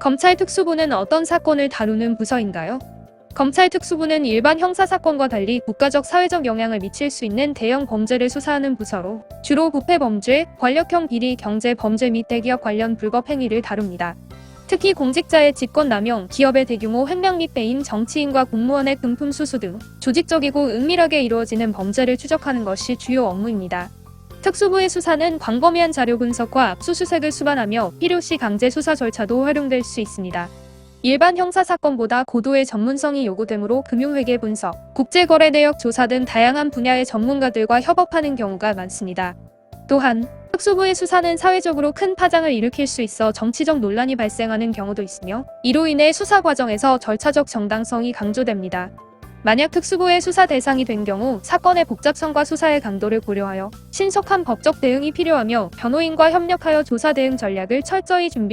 검찰 특수부는 어떤 사건을 다루는 부서인가요? 검찰 특수부는 일반 형사사건과 달리 국가적 사회적 영향을 미칠 수 있는 대형 범죄를 수사하는 부서로 주로 부패 범죄, 권력형 비리, 경제 범죄 및 대기업 관련 불법 행위를 다룹니다. 특히 공직자의 직권남용, 기업의 대규모 횡령 및 배임, 정치인과 공무원의 금품 수수 등 조직적이고 은밀하게 이루어지는 범죄를 추적하는 것이 주요 업무입니다. 특수부의 수사는 광범위한 자료 분석과 압수수색을 수반하며 필요시 강제 수사 절차도 활용될 수 있습니다. 일반 형사 사건보다 고도의 전문성이 요구되므로 금융회계 분석, 국제거래 내역 조사 등 다양한 분야의 전문가들과 협업하는 경우가 많습니다. 또한 특수부의 수사는 사회적으로 큰 파장을 일으킬 수 있어 정치적 논란이 발생하는 경우도 있으며 이로 인해 수사 과정에서 절차적 정당성이 강조됩니다. 만약 특수부의 수사 대상이 된 경우 사건의 복잡성과 수사의 강도를 고려하여 신속한 법적 대응이 필요하며 변호인과 협력하여 조사 대응 전략을 철저히 준비